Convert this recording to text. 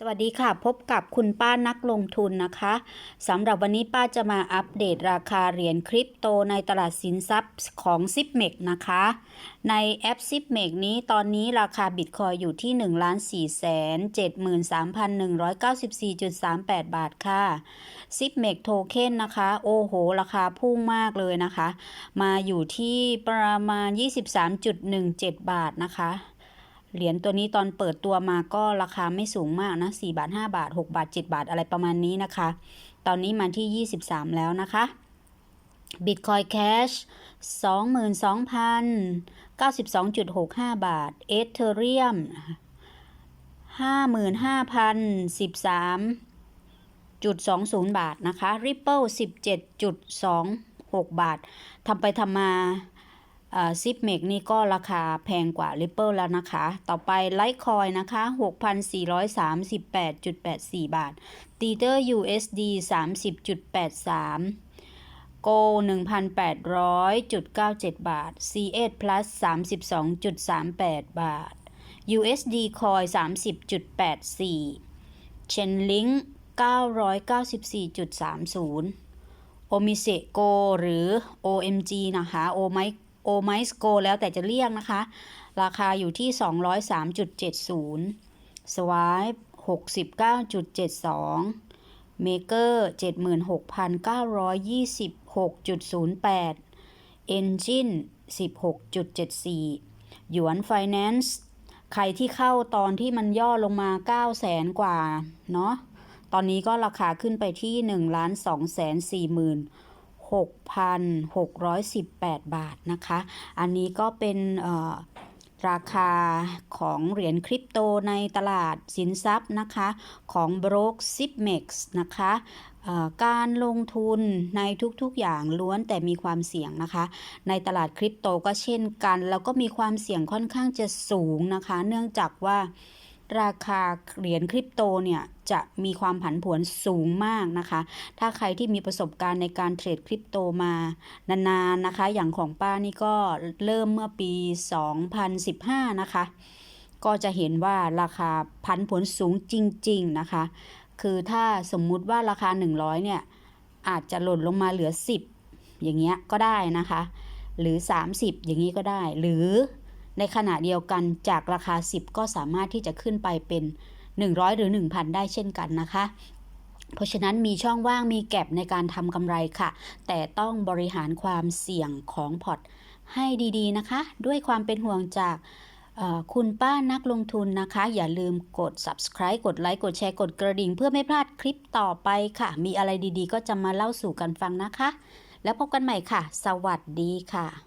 สวัสดีค่ะ พบกับคุณป้านักลงทุนนะคะสำหรับวันนี้ป้าจะมาอัปเดตราคาเหรียญคริปโตในตลาดสินทรัพย์ของ z i p m e x นะคะ ในแอป z i p m e x นี้ตอนนี้ราคาบิตคอยอยู่ที่ 1 4 7 3 1 9 4 3 8 บาทค่ะ z i p m e x โทเค็นนะคะ โอ้โห ราคาพุ่งมากเลยนะคะ มาอยู่ที่ประมาณ 23.17 บาทนะคะ เหรียญตัวนี้ตอนเปิดตัวมาก็ราคาไม่สูงมากนะ4บาท 5 บาท 6 บาท 7 บาทอะไรประมาณนี้นะคะ ตอนนี้มาที่ 23 แล้วนะคะ Bitcoin Cash 22,092.65 บาท Ethereum 55,013.20 บาทนะคะ Ripple 17.26 บาททำไปทำมา ซิปเมกนี่ก็ราคาแพงกว่า Ripple แล้วนะคะ ต่อไป Litecoin นะคะ 6,438.84 บาท Tether USD 30.83 Go 1,800.97 บาท C8 Plus 32.38 บาท USD Coin 30.84 Chainlink 994.30 o m i s e Go หรือ OMG นะคะ o m i โอไมส์โกแล้วแต่จะเรียกนะคะ ราคาอยู่ที่ 203.70 Swipe 69.72 Maker 76,926.08 Engine 16.74 หยวน Finance ใครที่เข้าตอนที่มันย่อลงมา 9 0 0แสนกว่า เนาะ ตอนนี้ก็ราคาขึ้นไปที่ 1 2 4 4 0 0 0 6,618 บาทนะคะ อันนี้ก็เป็นราคาของเหรียญคริปโตในตลาดสินทรัพย์นะคะของ b r o k s i p m e x นะคะการลงทุนในทุกๆอย่างล้วนแต่มีความเสี่ยงนะคะ ในตลาดคริปโตก็เช่นกัน แล้วก็มีความเสี่ยงค่อนข้างจะสูงนะคะ เนื่องจากว่า ราคาเหรียญคริปโตเนี่ยจะมีความผันผวนสูงมากนะคะ ถ้าใครที่มีประสบการณ์ในการเทรดคริปโตมานานๆนะคะ อย่างของป้านี่ก็เริ่มเมื่อปี 2015 นะคะ ก็จะเห็นว่าราคาผันผวนสูงจริง ๆ นะคะ คือถ้าสมมุติว่าราคา 100 เนี่ย อาจจะหล่นลงมาเหลือ 10 อย่างเงี้ยก็ได้นะคะ หรือ 30 อย่างนี้ก็ได้ หรือ ในขณะเดียวกันจากราคา 10 ก็สามารถที่จะขึ้นไปเป็น 100 หรือ 1,000 ได้เช่นกันนะคะเพราะฉะนั้นมีช่องว่างมีแก็บในการทำกำไรค่ะ แต่ต้องบริหารความเสี่ยงของพอร์ตให้ดีๆนะคะ ด้วยความเป็นห่วงจากคุณป้านักลงทุนนะคะ อย่าลืมกด subscribe กดไลค์กดแชร์กดกระดิ่ง เพื่อไม่พลาดคลิปต่อไปค่ะ มีอะไรดีๆ ก็จะมาเล่าสู่กันฟังนะคะ แล้วพบกันใหม่ค่ะ สวัสดีค่ะ